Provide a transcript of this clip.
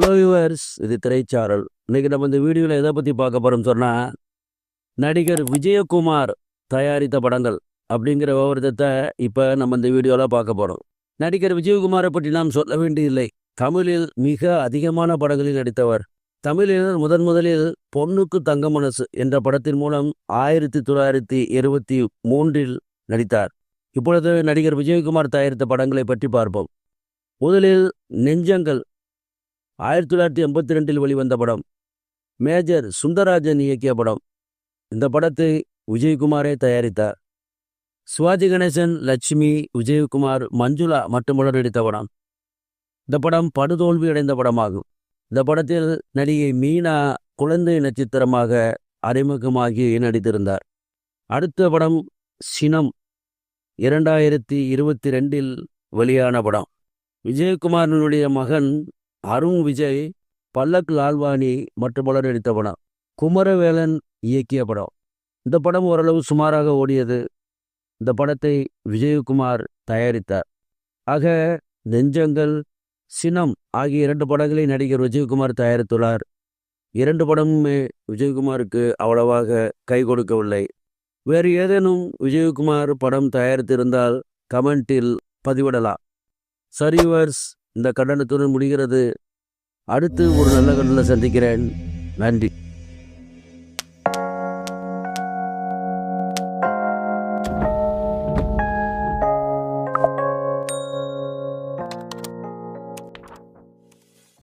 Hello viewers இது திரைச்சாரல். இன்னைக்கு நம்ம இந்த வீடியோவில் எதை பற்றி பார்க்க போகிறோம் சொன்னால் நடிகர் விஜயகுமார் தயாரித்த படங்கள் அப்படிங்கிற விவரத்தை இப்போ நம்ம இந்த வீடியோவில் பார்க்க போகிறோம் நடிகர் விஜயகுமாரை பற்றி நாம் சொல்ல வேண்டியதில்லை. தமிழில் மிக அதிகமான படங்களில் நடித்தவர். தமிழில் முதன் முதலில் பொண்ணுக்கு தங்க மனசு என்ற படத்தின் மூலம் ஆயிரத்தி தொள்ளாயிரத்தி இருபத்தி மூன்றில் நடித்தார். இப்பொழுது நடிகர் விஜயகுமார் தயாரித்த படங்களை பற்றி பார்ப்போம். முதலில் நெஞ்சங்கள் ஆயிரத்தி தொள்ளாயிரத்தி எண்பத்தி ரெண்டில் வெளிவந்த படம். மேஜர் சுந்தரராஜன் இயக்கிய படம். இந்த படத்தை விஜயகுமாரே தயாரித்தார். சிவாஜி கணேசன் லட்சுமி விஜயகுமார் மஞ்சுளா மட்டுமுடன் நடித்த படம். இந்த படம் படுதோல்வி அடைந்த படமாகும். இந்த படத்தில் நடிகை மீனா குழந்தை நட்சத்திரமாக அறிமுகமாகி நடித்திருந்தார். அடுத்த படம் சினம் இரண்டாயிரத்தி இருபத்தி ரெண்டில் வெளியான படம். விஜயகுமாரனுடைய மகன் அருண் விஜய் பல்லக் லால்வானி மற்றும் பலர் நடித்த படம். குமரவேலன் இயக்கிய படம். இந்த படம் ஓரளவு சுமாராக ஓடியது. இந்த படத்தை விஜயகுமார் தயாரித்தார். ஆக நெஞ்சங்கள் சினம் ஆகிய இரண்டு படங்களை நடிகர் விஜயகுமார் தயாரித்துள்ளார். இரண்டு படமுமே விஜயகுமாருக்கு அவ்வளவாக கை கொடுக்கவில்லை. வேறு ஏதேனும் விஜயகுமார் படம் தயாரித்திருந்தால் கமெண்டில் பதிவிடலாம். சரிவர்ஸ் இந்த கடனத்துடன் முடிகிறது. அடுத்து ஒரு நல்ல கண்டனை சந்திக்கிறேன். நன்றி.